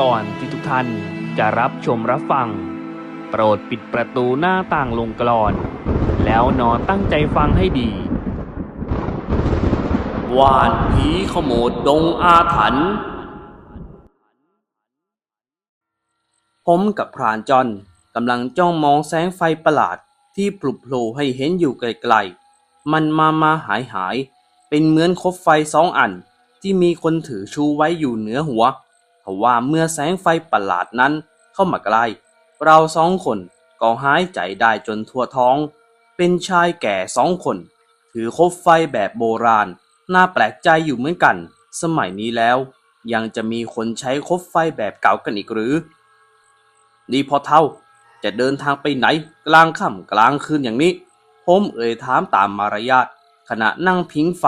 ก่อนที่ทุกท่านจะรับชมรับฟัง โปรดปิดประตูหน้าต่างลงกรอน แล้วนอนตั้งใจฟังให้ดีวานผีขโมดดงอาถรรพ์ผมกับพรานจอนกำลังจ้องมองแสงไฟประหลาดที่ปลุกโผล่ให้เห็นอยู่ไกลๆ มันมามาหายหาย เป็นเหมือนคบไฟสองอันที่มีคนถือชูไว้อยู่เหนือหัว ทว่าเมื่อแสงไฟประหลาดนั้นเข้ามาใกล้ เราสองคนก็หายใจได้จนทั่วท้อง เป็นชายแก่สองคน ถือคบไฟแบบโบราณ น่าแปลกใจอยู่เหมือนกัน สมัยนี้แล้ว ยังจะมีคนใช้คบไฟแบบเก่ากันอีกหรือนี่พอเท่า จะเดินทางไปไหนกลางค่ำกลางคืนอย่างนี้ ผมเอ่ยถามตามมารยาทขณะนั่งพิงไฟ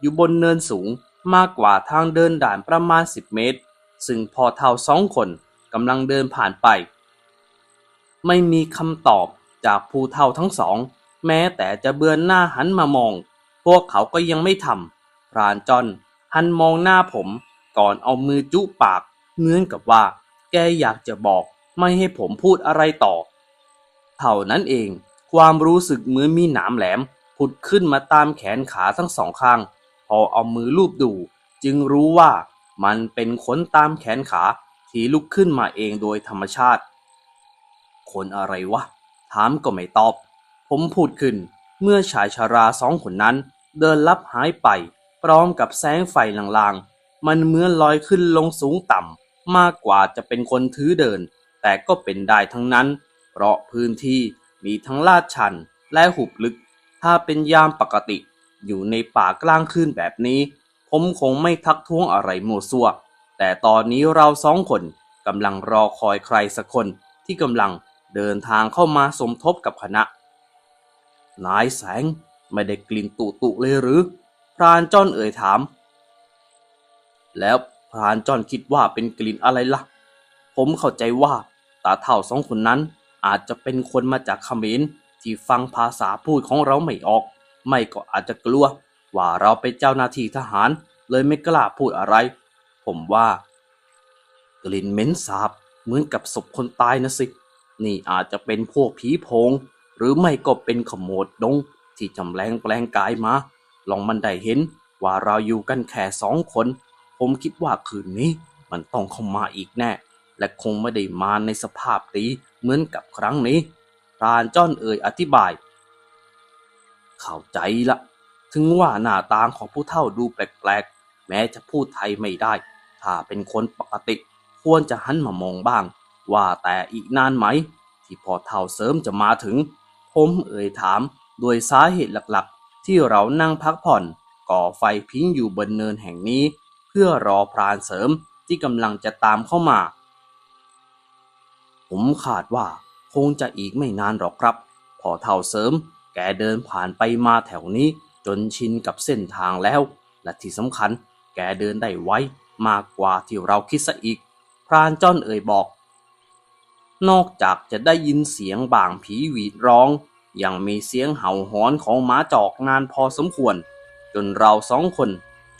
อยู่บนเนินสูงมากกว่าทางเดินด่านประมาณ 10 เมตร ซึ่งพอเท่าสองคนกำลังเดินผ่านไป ไม่มีคำตอบจากผู้เท่าทั้งสอง แม้แต่จะเบือนหน้าหันมามอง พวกเขาก็ยังไม่ทำพรานจอนหันมองหน้าผมก่อนเอามือจุปากเหมือนกับว่า แกอยากจะบอกไม่ให้ผมพูดอะไรต่อ เท่านั้นเอง ความรู้สึกเหมือนมีหนามแหลมผุดขึ้นมาตามแขนขาทั้งสองข้าง พอเอามือลูบดู จึงรู้ว่า มันเป็นขนตามแขนขาที่ลุกขึ้นมาเองโดยธรรมชาติ คนอะไรวะ ถามก็ไม่ตอบ ผมพูดขึ้นเมื่อชายชาราสองคนนั้นเดินลับหายไป พร้อมกับแสงไฟลางๆ มันเหมือนลอยขึ้นลงสูงต่ำ มากกว่าจะเป็นคนถือเดิน แต่ก็เป็นได้ทั้งนั้น เพราะพื้นที่มีทั้งลาดชันและหุบลึก ถ้าเป็นยามปกติ อยู่ในป่ากลางคืนแบบนี้ ผมคงไม่ทักท้วงอะไรมั่วซั่ว แต่ตอนนี้เราสองคนกำลังรอคอยใครสักคนที่กำลังเดินทางเข้ามาสมทบกับคณะ นายแสงไม่ได้กลิ่นตุตุเลยหรือ พรานจ้อนเอ่ยถาม แล้วพรานจ้อนคิดว่าเป็นกลิ่นอะไรล่ะ ผมเข้าใจว่าตาเท่าสองคนนั้นอาจจะเป็นคนมาจากเขมรที่ฟังภาษาพูดของเราไม่ออก ไม่ก็อาจจะกลัว ว่าเราเป็นเจ้าหน้าที่ทหารเลยไม่กล้าพูดอะไร ผมว่า กลิ่นเหม็นสาบเหมือนกับศพคนตายนะสิ นี่อาจจะเป็นพวกผีโพง หรือไม่ก็เป็นขโมดดง ที่จำแรงแปลงกายมา ลองมันได้เห็นว่าเราอยู่กันแค่สองคน ผมคิดว่าคืนนี้มันต้องเข้ามาอีกแน่ และคงไม่ได้มาในสภาพดีเหมือนกับครั้งนี้พรานจ้อนเอ่ยอธิบาย เข้าใจละ ถึงว่าหน้าตาของผู้เฒ่าดูแปลกๆ แม้จะพูดไทยไม่ได้ ถ้าเป็นคนปกติ ควรจะหันมามองบ้าง ว่าแต่อีกนานไหม ที่พอเฒ่าเสริมจะมาถึง ผมเอ่ยถามโดยสาเหตุหลักๆ ที่เรานั่งพักผ่อน ก่อไฟพิงอยู่บนเนินแห่งนี้ เพื่อรอพรานเสริมที่กำลังจะตามเข้ามา ผมขาดว่าคงจะอีกไม่นานหรอกครับ พอเท่าเสริม แกเดินผ่านไปมาแถวนี้ จนชินกับเส้นทางแล้ว และที่สำคัญแกเดินได้ไวมากกว่าที่เราคิดซะอีก พรานจ้อนเอ่ยบอก นอกจากจะได้ยินเสียงบ่างผีหวีดร้อง ยังมีเสียงเห่าหอนของหมาจอกนานพอสมควร จนเราสองคน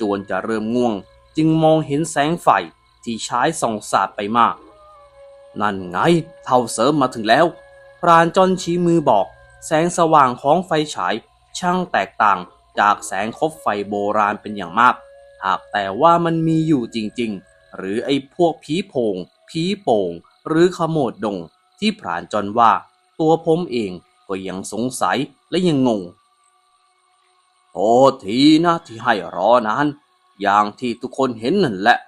จวนจะเริ่มง่วง จึงมองเห็นแสงไฟที่ใช้ส่องสาดไปมาก นั่นไงเท่าเสริมมาถึงแล้ว พรานจอนชี้มือบอก แสงสว่างของไฟฉายช่างแตกต่าง จากแสงคบไฟโบราณเป็นอย่างมาก หากแต่ว่ามันมีอยู่จริงๆ หรือไอ้พวกผีโพงผีโป่ง หรือขโมดดง ที่พรานจนว่า ตัวผมเองก็ยังสงสัยและยังงงโอ้ทีนะที่ให้รอนาน อย่างที่ทุกคนเห็นนั่นแหละ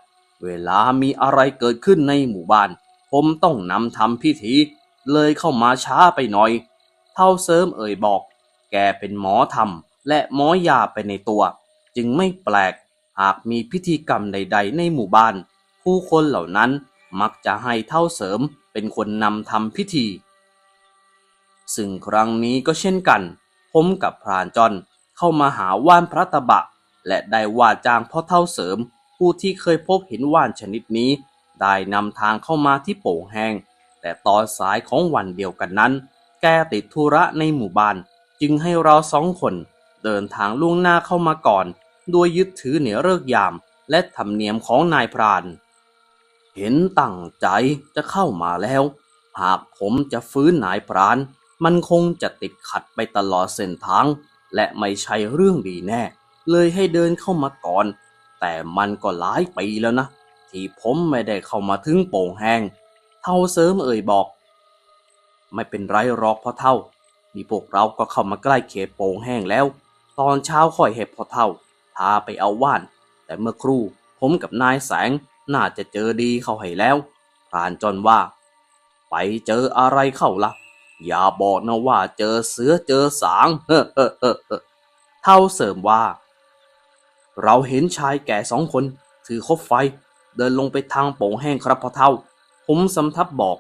เวลามีอะไรเกิดขึ้นในหมู่บ้าน ผมต้องนำทำพิธี เลยเข้ามาช้าไปหน่อย เท่าเสริมเอ่ยบอก แกเป็นหมอธรรม และหมอยาไปในตัว จึงไม่แปลก หากมีพิธีกรรมใด ๆ ในหมู่บ้าน ผู้คนเหล่านั้นมักจะให้เท่าเสริมเป็นคนนำทำพิธี ซึ่งครั้งนี้ก็เช่นกัน ผมกับพรานจอนเข้ามาหาว่านพระตะบะ และได้ว่าจ้างพ่อเท่าเสริม ผู้ที่เคยพบเห็นว่านชนิดนี้ ได้นำทางเข้ามาที่โป่งแห้งแต่ตอนสายของวันเดียวกันนั้น แกติดธุระในหมู่บ้าน จึงให้เราสองคน เดินทางล่วงหน้าเข้ามาก่อน โดยยึดถือเหนือเลิกยาม และธรรมเนียมของนายพราน เห็นตั้งใจจะเข้ามาแล้ว หากผมจะฟื้นนายพราน มันคงจะติดขัดไปตลอดเส้นทาง และไม่ใช่เรื่องดีแน่ เลยให้เดินเข้ามาก่อน แต่มันก็หลายปีแล้วนะ ที่ผมไม่ได้เข้ามาถึงโป่งแห้งเท่าเสริมเอ่ยบอก ไม่เป็นไรหรอกพ่อเท่านี่พวกเราก็เข้ามาใกล้เขตโป่งแห้งแล้ว ตอนเช้าค่อยเห็บพอเท่า พาไปเอาว่าน แต่เมื่อครู่ผมกับนายแสงน่าจะเจอดีเข้าให้แล้วพรานจนว่า ไปเจออะไรเข้าละ่ะ อย่าบอกนะว่าเจอเสือเจอสางเฮ้อเฮ้อเฮ้อเท่าเสริมว่า เราเห็นชายแก่สองคน ถือคบไฟ เดินลงไปทางโป่งแห้งครับพอเท่า ผมสำทับบอก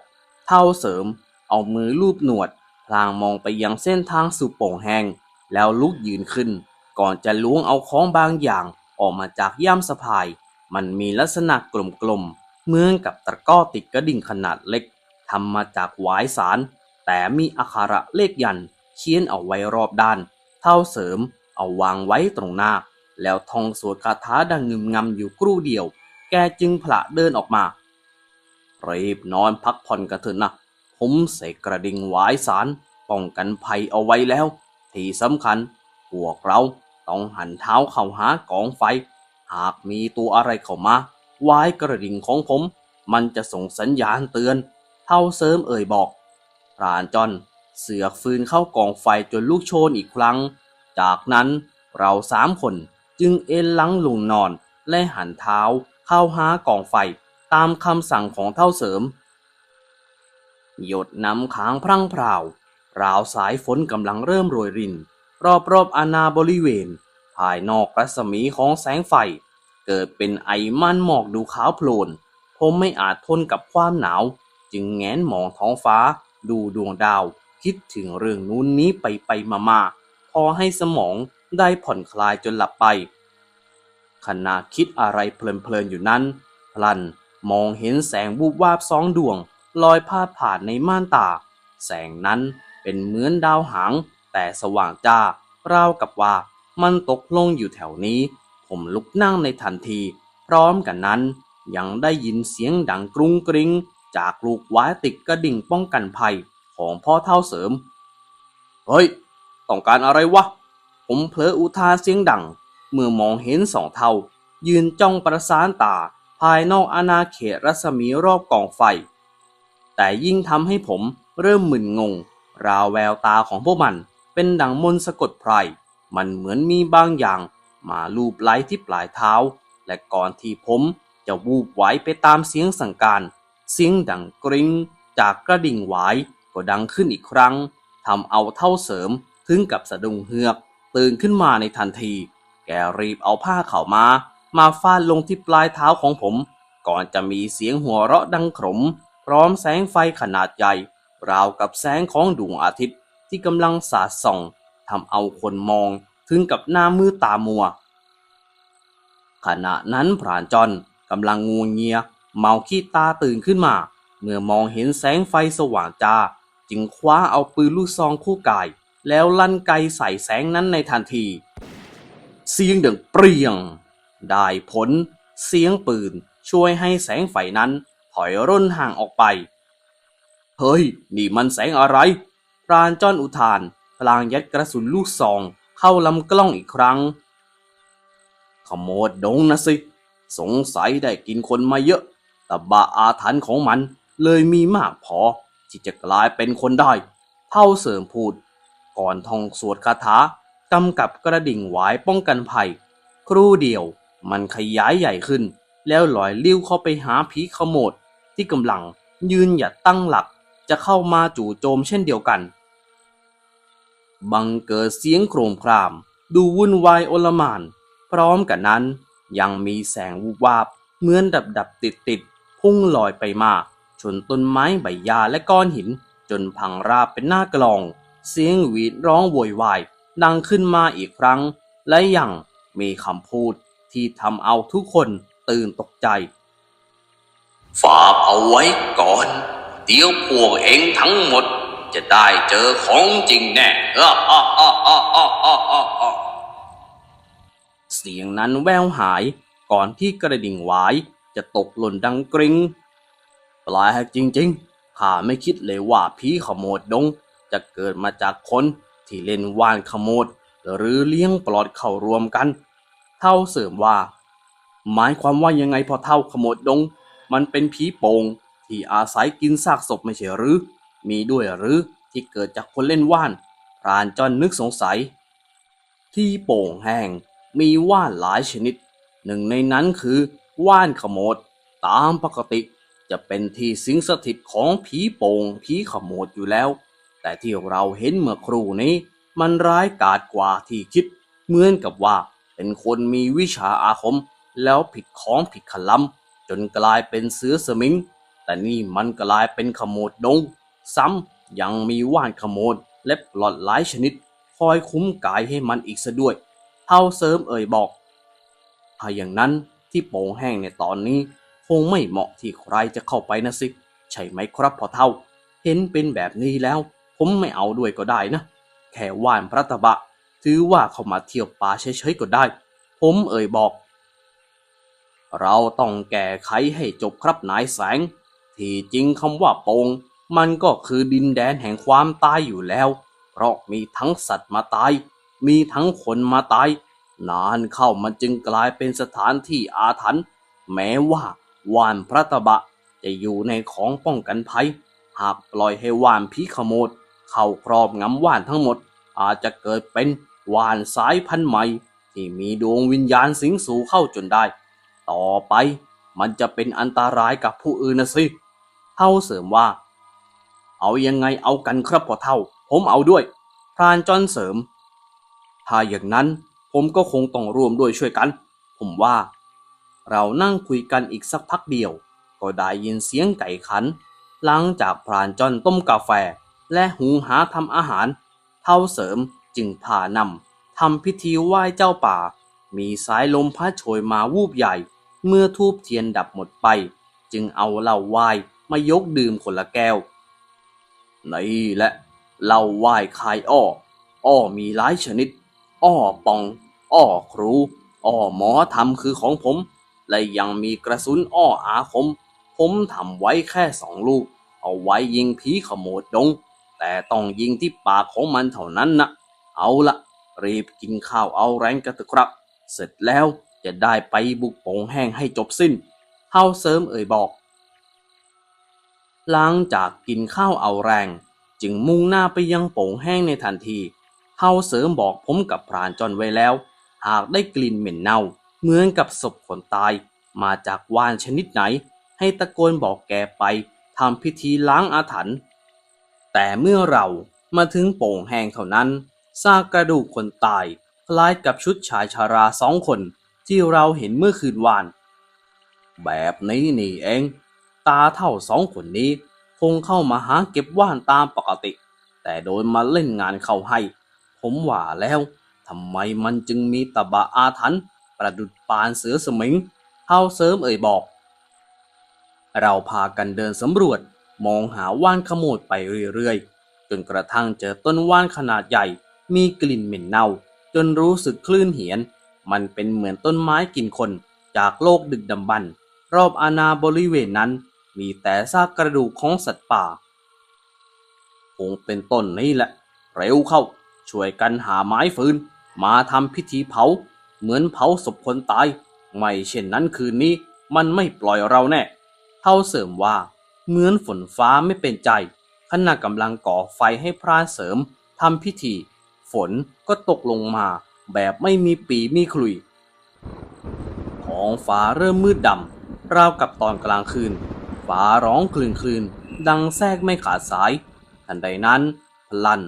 เท่าเสริม เอามือลูบหนวด พลางมองไปยังเส้นทางสู่โป่งแห้ง แล้วลุกยืนขึ้น ก่อนจะล้วงเอาของบางอย่างออกมาจากย่ามสะพาย มันมีลักษณะกลมๆเหมือนกับตะกร้อติดกระดิ่งขนาดเล็กทำมาจากหวายสาร แต่มีอักขระเลขยันเขียนเอาไว้รอบด้าน เท่าเสริมเอาวางไว้ตรงหน้า แล้วท่องสวดคาถาดังงึมงำอยู่ครู่เดียว แกจึงผละเดินออกมารีบนอนพักผ่อนกันเถอะนะ ผมใส่กระดิ่งหวายสารป้องกันภัยเอาไว้แล้ว ที่สำคัญ พวกเราต้องหันเท้าเข้าหากองไฟ หากมีตัวอะไรเข้ามาวายกระดิ่งของผม มันจะส่งสัญญาณเตือน เท่าเสริมเอ่ยบอกพรานจอนเสือกฟืนเข้ากองไฟจนลูกโชนอีกครั้ง จากนั้นเราสามคนจึงเอนหลังลงนอนและหันเท้าเข้าหากองไฟตามคำสั่งของเท่าเสริม หยดน้ำค้างพรั่งพราว ราวสายฝนกำลังเริ่มโรยริน รอบๆอาณาบริเวณ ภายนอกรัศมีของแสงไฟ เกิดเป็นไอมันหมอกดูขาวโพลน ผมไม่อาจทนกับความหนาว จึงแงนมองท้องฟ้า ดูดวงดาว คิดถึงเรื่องนู้นนี้ไปไปมามาพอให้สมองได้ผ่อนคลายจนหลับไป ขณะคิดอะไรเพลินๆอยู่นั้น พลันมองเห็นแสงวูบวาบสองดวง ลอยพาดผ่านในม่านตา แสงนั้น เป็นเหมือนดาวหาง แต่สว่างจ้าราวกับว่ามันตกลงอยู่แถวนี้ ผมลุกนั่งในทันที พร้อมกันนั้น ยังได้ยินเสียงดังกรุงกริงจากลูกว้ติดกระดิ่งป้องกันภัยของพ่อเท่าเสริม เฮ้ย ต้องการอะไรวะ ผมเผลออุทานเสียงดัง เมื่อมองเห็นสองเท่า ยืนจ้องประสานตา ภายนอกอาณาเขตรัศมีรอบกองไฟ แต่ยิ่งทำให้ผมเริ่มมึนงง ราวแววตาของพวกมัน เป็นดังมนสะกดไพร มันเหมือนมีบางอย่าง มาลูบไล้ที่ปลายเท้า และก่อนที่ผมจะวูบไหวไปตามเสียงสั่งการ เสียงดังกริ้งจากกระดิ่งไหวายก็ดังขึ้นอีกครั้งทำเอาเท่าเสริมถึงกับสะดุ้งเฮือก ตื่นขึ้นมาในทันที แกรีบเอาผ้าเข่ามา มาฟาดลงที่ปลายเท้าของผม ก่อนจะมีเสียงหัวเราะดังขมพร้อมแสงไฟขนาดใหญ่ ราวกับแสงของดวงอาทิตย์ที่กำลังสาดส่องทำเอาคนมองถึงกับหน้ามือตามัว ขณะนั้นพรานจอนกำลังงูเงีย เมาขี้ตาตื่นขึ้นมา เมื่อมองเห็นแสงไฟสว่างจ้า จึงคว้าเอาปืนลูกซองคู่กาย แล้วลั่นไกใส่แสงนั้นในทันที เสียงดังเปรี้ยง ได้ผล เสียงปืนช่วยให้แสงไฟนั้นถอยร่นห่างออกไป เฮ้ย นี่มันแสงอะไรพรานจ้อนอุทานพลางยัดกระสุนลูกซอง เข้าลำกล้องอีกครั้ง ขโมดดงนะสิ สงสัยได้กินคนมาเยอะ แต่บาอาถรรพ์ของมันเลยมีมากพอ ที่จะกลายเป็นคนได้ เท่าเสริมพูด ก่อนทองสวดคาถากำกับกระดิ่งหวายป้องกันภัย ครู่เดียวมันขยายใหญ่ขึ้น แล้วลอยลิ้วเข้าไปหาผีขโมดที่กำลังยืนหยัดตั้งหลัก จะเข้ามาจู่โจมเช่นเดียวกัน บังเกิดเสียงโครมคราม ดูวุ่นวายโอลหมาน พร้อมกันนั้นยังมีแสงวูบวาบเหมือนดับดับติดติดพุ่งลอยไปมาชนต้นไม้ใบหญ้าและก้อนหิน จนพังราบเป็นหน้ากลอง เสียงหวีดร้องโวยวาย ดังขึ้นมาอีกครั้ง และยังมีคำพูดที่ทำเอาทุกคนตื่นตกใจ ฝากเอาไว้ก่อน เดี๋ยวพวกเองทั้งหมด จะได้เจอของจริงแน่เสียงนั้นแววหายก่อนที่กระดิ่งหวายจะตกหล่นดังกริง้งปลายจริงๆข้าไม่คิดเลยว่าผีขโมดดง จะเกิดมาจากคนที่เล่นว่านขโมดหรือเลี้ยงปลอดเข้ารวมกัน เท่าเสริมว่า หมายความว่ายังไงพอเท่าขโมดดง มันเป็นผีโป่ง ที่อาศัยกินซากศพไม่ใช่หรือ มีด้วยหรือที่เกิดจากคนเล่นว่านพรานจอนนึกสงสัย ที่โป่งแห้งมีว่านหลายชนิด หนึ่งในนั้นคือว่านขโมด ตามปกติจะเป็นที่สิงสถิตของผีโป่งผีขโมดอยู่แล้ว แต่ที่เราเห็นเมื่อครู่นี้ มันร้ายกาจกว่าที่คิด เหมือนกับว่าเป็นคนมีวิชาอาคม แล้วผิดของผิดขลำจนกลายเป็นเสือสมิง แต่นี่มันกลายเป็นขโมดดง ซ้ำยังมีว่านขโมดและปลอดหลายชนิด คอยคุ้มกายให้มันอีกซะด้วยเท่าเสริมเอ่ยบอก ถ้าอย่างนั้นที่โป่งแห้งในตอนนี้ คงไม่เหมาะที่ใครจะเข้าไปนะสิ ใช่ไหมครับพอเท่า เห็นเป็นแบบนี้แล้ว ผมไม่เอาด้วยก็ได้นะ แค่ว่านพระตะบะ ถือว่าเข้ามาเที่ยวป่าเฉยๆก็ได้ ผมเอ่ยบอก เราต้องแก้ไขให้จบครับนายแสง ที่จริงคำว่าโปงมันก็คือดินแดนแห่งความตายอยู่แล้ว เพราะมีทั้งสัตว์มาตาย มีทั้งคนมาตาย นานเข้ามันจึงกลายเป็นสถานที่อาถรรพ์แม้ว่าว่านพระตะบะ จะอยู่ในของป้องกันภัย หากปล่อยให้ว่านผีขโมดเข้าครอบงำว่านทั้งหมด อาจจะเกิดเป็นว่านสายพันธุ์ใหม่ ที่มีดวงวิญญาณสิงสู่เข้าจนได้ ต่อไปมันจะเป็นอันตรายกับผู้อื่นนะสิ เท่าเสริมว่า เอายังไงเอากันครับพ่อเท่า ผมเอาด้วย พรานจอนเสริม ถ้าอย่างนั้นผมก็คงต้องร่วมด้วยช่วยกัน ผมว่า เรานั่งคุยกันอีกสักพักเดียว ก็ได้ยินเสียงไก่ขัน หลังจากพรานจอนต้มกาแฟ และหุงหาทำอาหาร เท่าเสริมจึงพานำทำพิธีไหว้เจ้าป่า มีสายลมพัดโชยมาวูบใหญ่ เมื่อทูบเทียนดับหมดไป จึงเอาเหล้าไวน์ มายกดื่มคนละแก้ว นี่แหละเหล้าไวน์คายอ้อ อ้อมีหลายชนิด อ้อปอง อ้อครู อ้อหมอทำคือของผม และยังมีกระสุนอ้ออาคม ผมทำไว้แค่สองลูก เอาไว้ยิงผีขโมดดง แต่ต้องยิงที่ปากของมันเท่านั้นนะเอาละรีบกินข้าวเอาแรงกันเถอะครับ เสร็จแล้วจะได้ไปบุกโป่งแห้งให้จบสิ้นเท่าเสริมเอ่ยบอก หลังจากกินข้าวเอาแรง จึงมุ่งหน้าไปยังโป่งแห้งในทันทีเท่าเสริมบอกผมกับพรานจอนไว้แล้ว หากได้กลิ่นเหม็นเน่า เหมือนกับศพคนตาย มาจากว่านชนิดไหน ให้ตะโกนบอกแกไปทำพิธีล้างอาถรรพ์แต่เมื่อเรามาถึงโป่งแห้งเท่านั้นซากกระดูกคนตาย คล้ายกับชุดชายชาราสองคนที่เราเห็นเมื่อคืนวาน แบบนี้นี่เอง ตาเท่าสองคนนี้ คงเข้ามาหาเก็บว่านตามปกติ แต่โดนมาเล่นงานเข้าให้ ผมว่าแล้วทำไมมันจึงมีตะบะอาถรรพ์ประดุดปานเสือสมิงเท่าเสริมเอ่ยบอก เราพากันเดินสำรวจมองหาว่านขโมดไปเรื่อยๆ จนกระทั่งเจอต้นว่านขนาดใหญ่ มีกลิ่นเหม็นเน่า จนรู้สึกคลื่นเหียน มันเป็นเหมือนต้นไม้กินคนจากโลกดึกดำบรรรอบอาณาบริเวณนั้น มีแต่ซากกระดูกของสัตว์ป่า คงเป็นต้นนี้แหละ เร็วเข้า ช่วยกันหาไม้ฟืน มาทำพิธีเผา เหมือนเผาศพคนตาย ไม่เช่นนั้นคืนนี้มันไม่ปล่อยเราแน่ เท่าเสริมว่า เหมือนฝนฟ้าไม่เป็นใจ ขณะกำลังก่อไฟให้พรานเสริมทำพิธี ฝนก็ตกลงมาแบบไม่มีปีมีขลุยท้องฟ้าเริ่มมืดดำราวกับตอนกลางคืน ฟ้าร้องคลื่นคลื่นดังแทรกไม่ขาดสาย ทันใดนั้นพลัน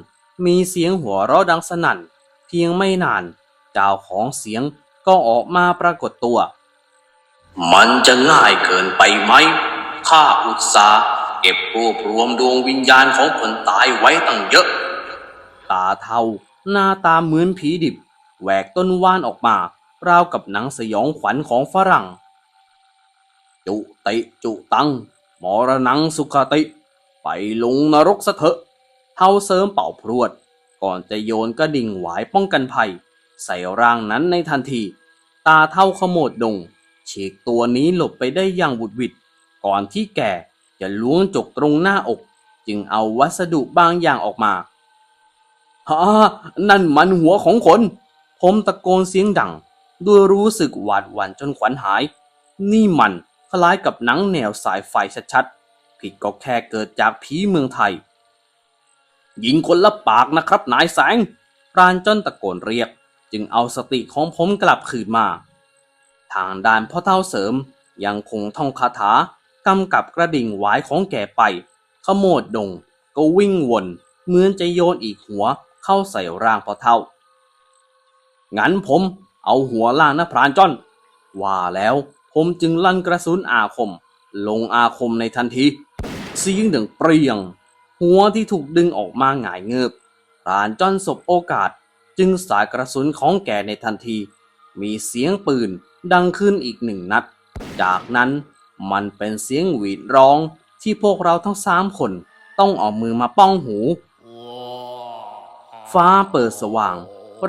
มีเสียงหัวเราะดังสนั่น เพียงไม่นานเจ้าของเสียงก็ออกมาปรากฏตัว มันจะง่ายเกินไปไหมข้าอุตสาเก็บรวบรวมดวงวิญญาณของคนตายไว้ตั้งเยอะ ตาเทาหน้าตาเหมือนผีดิบแหวกต้นว่านออกมาราวกับหนังสยองขวัญของฝรั่ง จุติจุตัง มรณังสุขติ ไปลงนรกซะเถอะเท่าเสริมเป่าพรวด ก่อนจะโยนกระดิ่งหวายป้องกันภัย ใส่ร่างนั้นในทันที ตาเท่าขโมดดงฉีกตัวนี้หลบไปได้อย่างบุดหวิดก่อนที่แกจะล้วงจกตรงหน้าอก จึงเอาวัสดุบางอย่างออกมาฮ่านั่นมันหัวของคน ผมตะโกนเสียงดัง ด้วยรู้สึกหวาดหวั่นจนขวัญหาย นี่มัน คล้ายกับหนังแนวสายไฟชัดๆผิดก็แค่เกิดจากผีเมืองไทย ยิงคนละปากนะครับนายแสงพรานจ้นตะโกนเรียก จึงเอาสติของผมกลับคืนมา ทางด้านพ่อเท่าเสริมยังคงท่องคาถากำกับกระดิ่งหวายของแกไป ขโมดดง ก็วิ่งวนเหมือนจะโยนอีกหัวเข้าใส่ร่างพ่อเท่า งั้นผมเอาหัวล่างนะพรานจ้อน ว่าแล้ว ผมจึงลั่นกระสุนอาคม ลงอาคมในทันทีเสียงดังเปรียง หัวที่ถูกดึงออกมาหงายเงือบพรานจ้อนสบโอกาสจึงสายกระสุนของแกในทันที มีเสียงปืนดังขึ้นอีกหนึ่งนัด จากนั้นมันเป็นเสียงหวีดร้องที่พวกเราทั้งสามคนต้องเอามือมาป้องหู ฟ้าเปิดสว่าง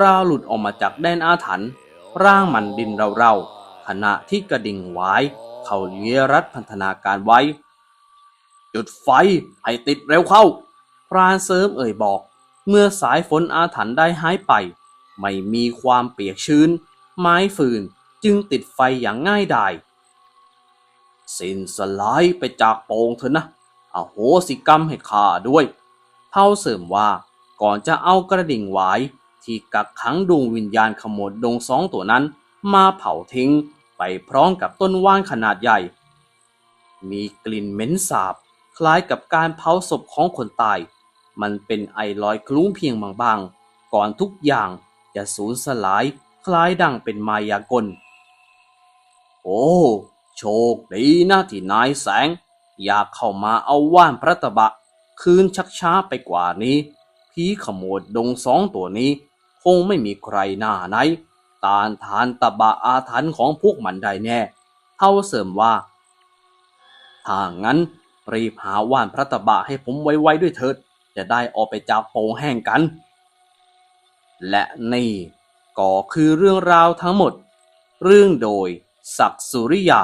ราวหลุดออกมาจากแดนอาถรรพ์ร่างมันดินเราๆ ขณะที่กระดิ่งไหวายเขาเลียรัดพันธนาการไว้ จุดไฟให้ติดเร็วเข้า พรานเสริมเอ่ยบอก เมื่อสายฝนอาถรรพ์ได้หายไป ไม่มีความเปียกชื้น ไม้ฟืนจึงติดไฟอย่างง่ายดายสิ้นสลายไปจากโปงเถอะนะอโหสิกรรมให้ข้าด้วยเท่าเสริมว่าก่อนจะเอากระดิ่งหวายที่กักขังดวงวิญญาณขโมดดงสองตัวนั้น มาเผาทิ้งไปพร้อมกับต้นว่านขนาดใหญ่ มีกลิ่นเหม็นสาบ คล้ายกับการเผาศพของคนตาย มันเป็นไอลอยคลุ้งเพียงบางๆ ก่อนทุกอย่างจะสูญสลายคล้ายดังเป็นมายากล โอ้ โชคดีนะที่นายแสง อยากเข้ามาเอาว่านพระตะบะ คืนชักช้าไปกว่านี้ ผีขโมดดงสองตัวนี้ คงไม่มีใครหน้าไหน ตานทานตะบะอาถรรพ์ของพวกมันได้แน่ เท่าเสริมว่า ถ้างั้นรีบหาว่านพระตะบะให้ผมไวๆด้วยเถิด จะได้ออกไปจากโปงแห้งกัน และนี่ก็คือเรื่องราวทั้งหมด เรื่องโดยศักสุริยา